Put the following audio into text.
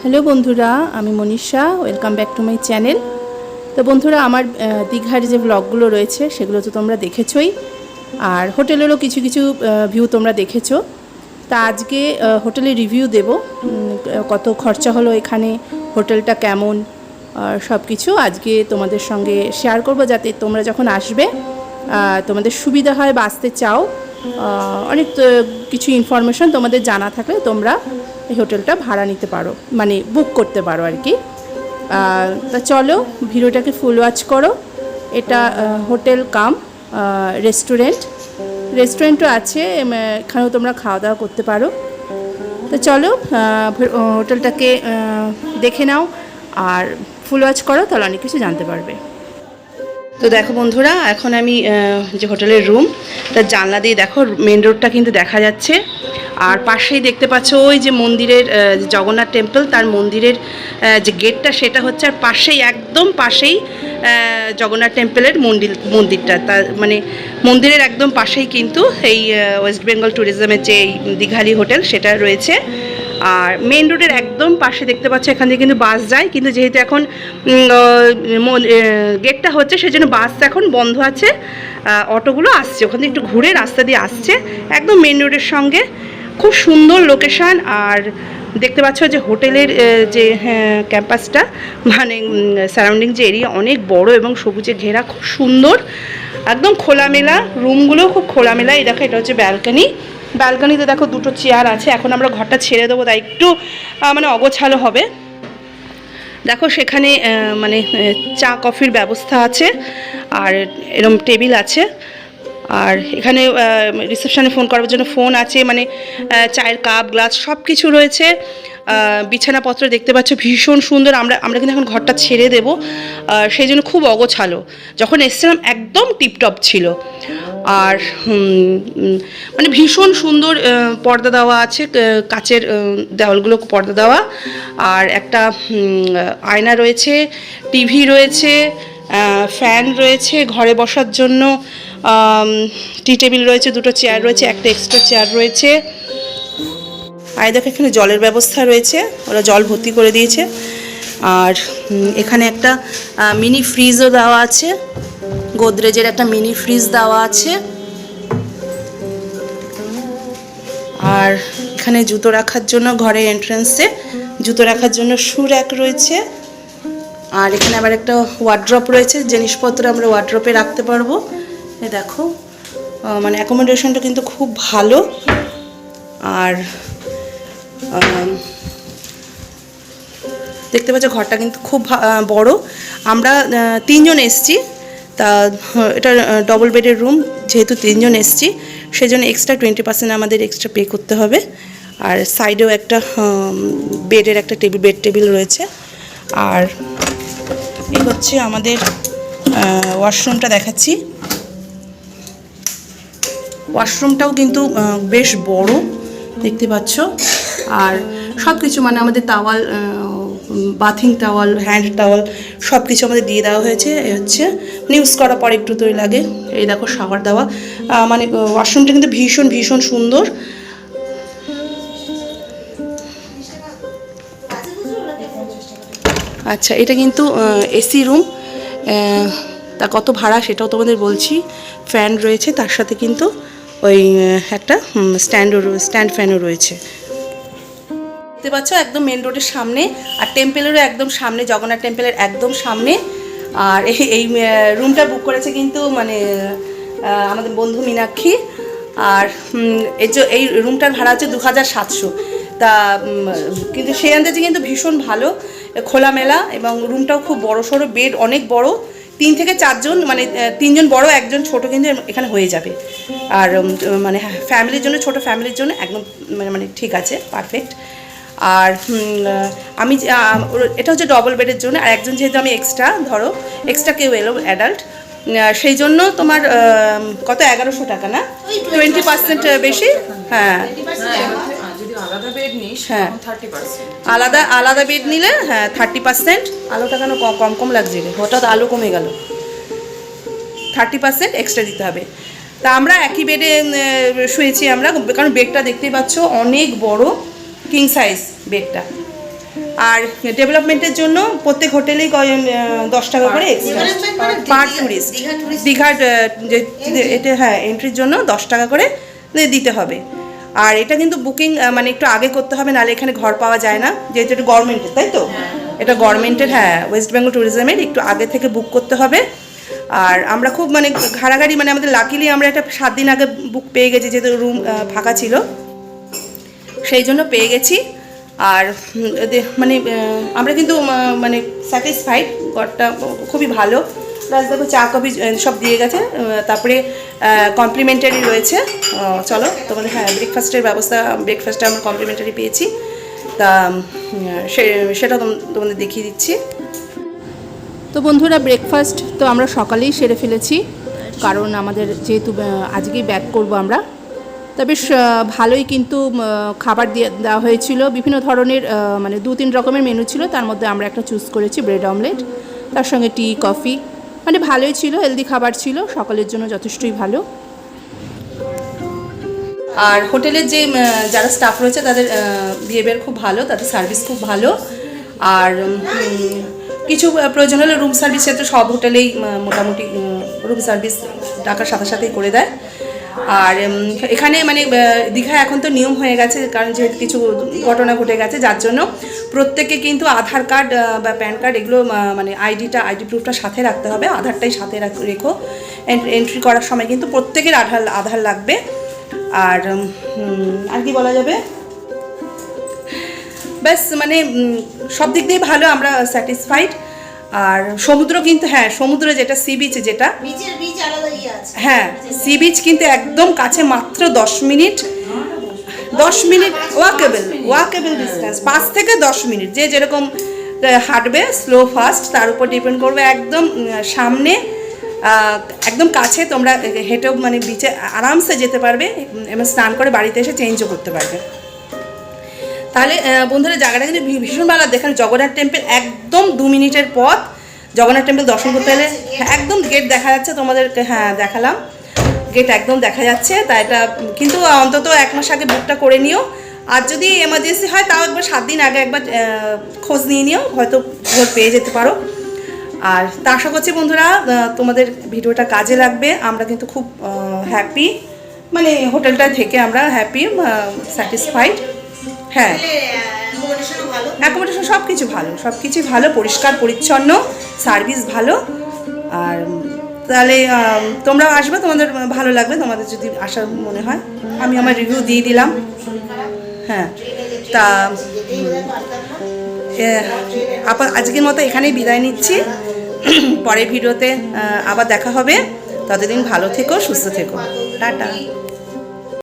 Hello বন্ধুরা, আমি Manisha welcome back to my channel তো বন্ধুরা, আমার দীঘার যে ব্লগগুলো রয়েছে, সেগুলো তো তোমরা দেখেছই। আর হোটেলেরও কিছু কিছু ভিউ তোমরা দেখেছ। তা আজকে হোটেলে রিভিউ দেব কত খরচা হলো এখানে, হোটেলটা কেমন সব কিছু আজকে তোমাদের সঙ্গে শেয়ার করব, যাতে তোমরা যখন আসবে তোমাদের সুবিধা হয় বা আসতে চাও অনেক কিছু ইনফরমেশন তোমাদের জানা থাকলে তোমরা এই হোটেলটা ভাড়া নিতে পারো মানে বুক করতে পারো আর কি। তা চলো, ভিডিওটাকে ফুল ওয়াচ করো। এটা হোটেল কাম রেস্টুরেন্ট রেস্টুরেন্টও আছে এখানেও তোমরা খাওয়া দাওয়া করতে পারো। তো চলো হোটেলটাকে দেখে নাও, আর ফুল ওয়াচ করো, তাহলে অনেক কিছু জানতে পারবে। তো দেখো বন্ধুরা, এখন আমি যে হোটেলের রুম তার জানলা দিয়ে দেখো মেন রোডটা কিন্তু দেখা যাচ্ছে। আর পাশেই দেখতে পাচ্ছ ওই যে মন্দিরের জগন্নাথ টেম্পল তার মন্দিরের যে গেটটা সেটা হচ্ছে আর পাশেই, একদম পাশেই জগন্নাথ টেম্পলের মন্দির, মন্দিরটা। তার মানে মন্দিরের একদম পাশেই কিন্তু এই ওয়েস্ট বেঙ্গল ট্যুরিজমের যে দীঘালি হোটেল, সেটা রয়েছে। আর মেন রোডের একদম পাশে দেখতে পাচ্ছ, এখান থেকে কিন্তু বাস যায়। কিন্তু যেহেতু এখন গেটটা হচ্ছে, সেজন্য বাস এখন বন্ধ আছে। অটোগুলো আসছে। ওখান থেকে একটু ঘুরে রাস্তা দিয়ে আসছে। একদম মেন রোডের সঙ্গে। খুব সুন্দর লোকেশন আর দেখতে পাচ্ছ যে হোটেলের যে ক্যাম্পাসটা মানে সারাউন্ডিং যে এরিয়া অনেক বড় এবং সবুজে ঘেরা, খুব সুন্দর। একদম খোলামেলা। রুমগুলো খুব খোলামেলা। এই দেখো, এটা হচ্ছে ব্যালকানি ব্যালকানিতে দেখো দুটো চেয়ার আছে, এখন আমরা ঘরটা ছেড়ে দেবো, তাই একটু মানে অগোছালো হবে। দেখো সেখানে মানে চা, কফির ব্যবস্থা আছে, আর এরম টেবিল আছে, আর এখানে রিসেপশানে ফোন করার জন্য ফোন আছে মানে চায়ের কাপ, গ্লাস সব কিছু রয়েছে। বিছানাপত্র দেখতে পাচ্ছ, ভীষণ সুন্দর। আমরা আমরা কিন্তু এখন ঘরটা ছেড়ে দেবো। সেই জন্য খুব অগোছালো। যখন এসছিলাম, একদম টিপটপ ছিল। আর মানে ভীষণ সুন্দর পর্দা দেওয়া আছে কাচের দেওয়ালগুলো, পর্দা দেওয়া। আর একটা আয়না রয়েছে, টিভি রয়েছে ফ্যান রয়েছে ঘরে বসার জন্য। টি টেবিল রয়েছে, দুটো চেয়ার রয়েছে, একটা এক্সট্রা চেয়ার রয়েছে। আর দেখো এখানে জলের ব্যবস্থা রয়েছে, ওরা জল ভর্তি করে দিয়েছে। আর এখানে একটা মিনি ফ্রিজও দেওয়া আছে, গোদরেজের একটা মিনি ফ্রিজ দেওয়া আছে। আর এখানে জুতো রাখার জন্য ঘরের এন্ট্রান্সে জুতো রাখার জন্য শু র্যাক রয়েছে। আর এখানে আবার একটা ওয়ার্ড্রপ রয়েছে, জিনিসপত্র আমরা ওয়ার্ড্রপে রাখতে পারব। দেখো মানে অ্যাকোমোডেশনটা কিন্তু খুব ভালো। আর দেখতে পাচ্ছ ঘরটা কিন্তু খুব বড়। আমরা তিনজন এসছি। তা, এটা ডবল বেডের রুম যেহেতু তিনজন এসছি সেই জন্য এক্সট্রা টোয়েন্টি পার্সেন্ট আমাদের এক্সট্রা পে করতে হবে। আর সাইডেও একটা বেডের একটা টেবিল বেড টেবিল রয়েছে। আর এই হচ্ছে আমাদের ওয়াশরুমটা দেখাচ্ছি। ওয়াশরুমটাও কিন্তু বেশ বড়, দেখতে পাচ্ছ। আর সব কিছু মানে আমাদের towel bathing towel hand towel সব কিছু আমাদের দিয়ে দেওয়া হয়েছে। এ হচ্ছে ইউজ করার পর একটু তৈরি লাগে। এই দেখো শাওয়ার দেওয়া। মানে ওয়াশরুমটা কিন্তু ভীষণ ভীষণ সুন্দর। আচ্ছা এটা কিন্তু এসি রুম তা কত ভাড়া সেটাও তোমাদের বলছি। ফ্যান রয়েছে, তার সাথে কিন্তু ওই একটা স্ট্যান্ডও স্ট্যান্ড ফ্যানও রয়েছে। দেখতে পাচ্ছ, একদম মেন রোডের সামনে, আর টেম্পেলেরও একদম সামনে, জগন্নাথ টেম্পেলের একদম সামনে। আর এই রুমটা বুক করেছে কিন্তু মানে আমাদের বন্ধু মীনাক্ষী। আর এই যে, এই রুমটার ভাড়া হচ্ছে দু হাজার সাতশো। তা কিন্তু সেই আন্দাজে কিন্তু ভীষণ ভালো, খোলামেলা, এবং রুমটাও খুব বড় সড়ো বেড অনেক বড়। তিন থেকে চারজন মানে তিনজন বড়, একজন ছোট কিন্তু এখানে হয়ে যাবে। আর মানে ফ্যামিলির জন্য, ছোট ফ্যামিলির জন্য একদম মানে মানে ঠিক আছে পারফেক্ট আর আমি এটা হচ্ছে ডবল বেডের জন্য আর একজন যেহেতু আমি এক্সট্রা ধরো এক্সট্রা কেউ এলো অ্যাডাল্ট সেই জন্য তোমার কত এগারোশো টাকা না? টোয়েন্টি পার্সেন্ট বেশি হ্যাঁ। আলাদা বেড নিস হ্যাঁ। আলাদা আলাদা বেড নিলে হ্যাঁ থার্টি পার্সেন্ট আলোটা কেন কম কম কম লাগছে রে? হঠাৎ আলো কমে গেল। থার্টি পার্সেন্ট এক্সট্রা দিতে হবে। তা আমরা একই বেডে শুয়েছি আমরা কারণ বেডটা দেখতেই পাচ্ছ অনেক বড়। কিং সাইজ বেডটা আর ডেভেলপমেন্টের জন্য প্রত্যেক হোটেলেই কয়- দশ টাকা করে এক্সট্রা পার টুরিস্ট দীঘার এটা হ্যাঁ এন্ট্রির জন্য দশ টাকা করে দিতে হবে। আর এটা কিন্তু বুকিং মানে একটু আগে করতে হবে নাহলে এখানে ঘর পাওয়া যায় না যেহেতু এটা গভর্নমেন্টের তাই তো? এটা গভর্নমেন্টের হ্যাঁ ওয়েস্ট বেঙ্গল ট্যুরিজমের একটু আগে থেকে বুক করতে হবে। আর আমরা খুব মানে ঘাড়াঘাড়ি মানে আমাদের লাকিলি আমরা একটা সাত দিন আগে বুক পেয়ে গেছি যেহেতু রুম ফাঁকা ছিল। সেই জন্য পেয়ে গেছি। আর মানে আমরা কিন্তু মানে স্যাটিসফাইড ঘরটা খুবই ভালো। প্লাস দেখো, চা, কফি সব দিয়ে গেছে। তারপরে কমপ্লিমেন্টারি রয়েছে। চলো, তোমাদের হ্যাঁ ব্রেকফাস্টের ব্যবস্থা ব্রেকফাস্টটা আমরা কমপ্লিমেন্টারি পেয়েছি। তা সেটা তোম- তোমাদের দেখিয়ে দিচ্ছি। তো বন্ধুরা ব্রেকফাস্ট তো আমরা সকালেই সেরে ফেলেছি। কারণ আমাদের যেহেতু আজকেই ব্যাক করব আমরা। তা বেশ ভালোই কিন্তু খাবার দিয়ে দেওয়া হয়েছিল। বিভিন্ন ধরনের মানে দু তিন রকমের মেনু ছিল। তার মধ্যে আমরা একটা চুজ করেছি ব্রেড অমলেট তার সঙ্গে টি কফি মানে ভালোই ছিল হেলদি খাবার ছিল। সকলের জন্য যথেষ্টই ভালো। আর হোটেলের যে যারা স্টাফ রয়েছে, তাদের বিহেভিয়ার খুব ভালো, তাদের সার্ভিস খুব ভালো। আর কিছু প্রয়োজন হলে রুম সার্ভিস তো সব হোটেলেই মোটামুটি রুম সার্ভিস টাকার সাথে সাথেই করে দেয়। আর এখানে মানে দীঘায় এখন তো নিয়ম হয়ে গেছে, কারণ যেহেতু কিছু ঘটনা ঘটে গেছে, যার জন্য প্রত্যেকে কিন্তু আধার কার্ড বা প্যান কার্ড, এগুলো মানে আইডিটা আইডি প্রুফটা সাথে রাখতে হবে, আধারটাই সাথে রাখ- রেখো। এন্ট্রি করার সময় কিন্তু প্রত্যেকের আধার আধার লাগবে। আর আর কি বলা যাবে? ব্যাস মানে সব দিক দিয়ে ভালো, আমরা স্যাটিসফাইড। আর সমুদ্র কিন্তু হ্যাঁ সমুদ্র যেটা সি বিচ যেটা ইয়ে হ্যাঁ সি বিচ কিন্তু একদম কাছে মাত্র দশ মিনিট দশ মিনিট ওয়াকেবল ওয়াকেবল ডিস্টেন্স পাঁচ থেকে দশ মিনিট। যে যেরকম হাঁটবে স্লো ফাস্ট তার উপর ডিপেন্ড করবে একদম সামনে একদম কাছে তোমরা হেঁটেও মানে বিচে আরামসে যেতে পারবে এবং স্নান করে বাড়িতে এসে চেঞ্জও করতে পারবে। তাহলে বন্ধুরা জায়গাটা কিন্তু ভীষণ ভালো। দেখেন জগন্নাথ টেম্পল একদম দু মিনিটের পথ। জগন্নাথ টেম্পল দর্শন করতে হলে হ্যাঁ, একদম গেট দেখা যাচ্ছে। তোমাদেরকে হ্যাঁ দেখালাম। গেট একদম দেখা যাচ্ছে। তা এটা কিন্তু অন্তত এক মাস আগে বুকটা করে নিও। আর যদি এমার্জেন্সি হয় তাও একবার সাত দিন আগে একবার খোঁজ নিয়ে নিও। হয়তো ভোট পেয়ে যেতে পারো। আর তা আশা করছি বন্ধুরা তোমাদের ভিডিওটা কাজে লাগবে। আমরা কিন্তু খুব হ্যাপি মানে হোটেলটা থেকে আমরা হ্যাপি স্যাটিসফাইড হ্যাঁ। অ্যাকোমোডেশন সব কিছু ভালো। সব কিছুই ভালো পরিষ্কার পরিচ্ছন্ন সার্ভিস ভালো। আর তাহলে আম, তোমরাও আসবে তোমাদের ভালো লাগবে তোমাদের যদি আসার মনে হয়। আমি আমার রিভিউ দিয়ে দিলাম। হ্যাঁ তা আজকের মতো এখানেই বিদায় নিচ্ছি। পরের ভিডিওতে আবার দেখা হবে। ততদিন ভালো থেকো সুস্থ থেকো। টাটা।